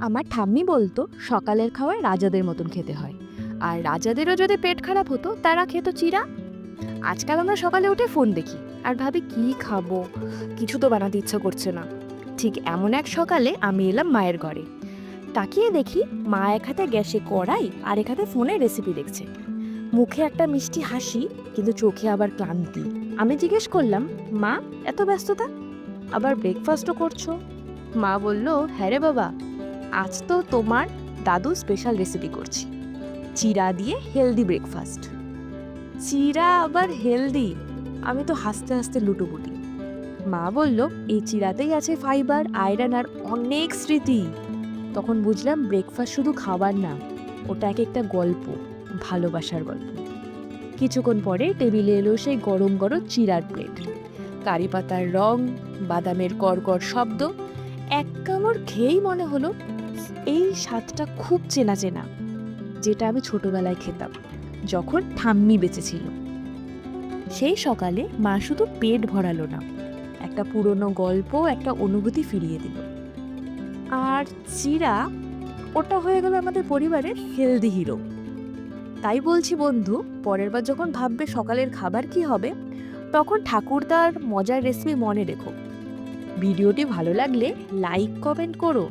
আমার ঠাম্মি বলতো, সকালের খাওয়ায় রাজাদের মতন খেতে হয়। আর রাজাদেরও যদি পেট খারাপ হতো, তারা খেত চিরা আজকাল আমরা সকালে উঠে ফোন দেখি, আর ভাবি কি খাব? কিছু তো বানাতে ইচ্ছা করছে না। ঠিক এমন এক সকালে আমি এলাম মায়ের ঘরে। তাকিয়ে দেখি মা এক হাতে গ্যাসে কড়াই, আর এক হাতে ফোনে রেসিপি দেখছে। মুখে একটা মিষ্টি হাসি, কিন্তু চোখে আবার ক্লান্তি। আমি জিজ্ঞেস করলাম, মা, এত ব্যস্ততা? আবার ব্রেকফাস্টও করছ? মা বলল হ্যাঁ রে বাবা আজ তো তোমার দাদু স্পেশাল রেসিপি করছি। চিরা দিয়ে হেলদি ব্রেকফাস্ট চিরা আবার হেলদি আমি তো হাসতে হাসতে লুটোপুটি। মা বলল, এই চিরাতেই আছে ফাইবার আয়রন আর অনেক স্মৃতি। তখন বুঝলাম ব্রেকফাস্ট শুধু খাবার না, ওটা এক একটা গল্প, ভালোবাসার গল্প। কিছুক্ষণ পরে টেবিলে এলো সেই গরম গরম চিরার প্লেট কারি পাতার রং, বাদামের কড়কড় শব্দ, এক কামড় খেয়েই মনে হলো এই স্বাদটা খুব চেনা চেনা, যেটা আমি ছোটবেলায় খেতাম, যখন ঠাম্মি বেঁচেছিল। সেই সকালে মা শুধু পেট ভরালো না, একটা পুরনো গল্প, একটা অনুভূতি ফিরিয়ে দিল। আর চিরা, ওটা হয়ে গেল আমাদের পরিবারের হেলদি হিরো তাই বলছি বন্ধু, পরের বার যখন ভাববে সকালের খাবার কি হবে, তখন ঠাকুরদার মজার রেসিপি মনে রেখো। ভিডিওটি ভালো লাগলে লাইক কমেন্ট করো।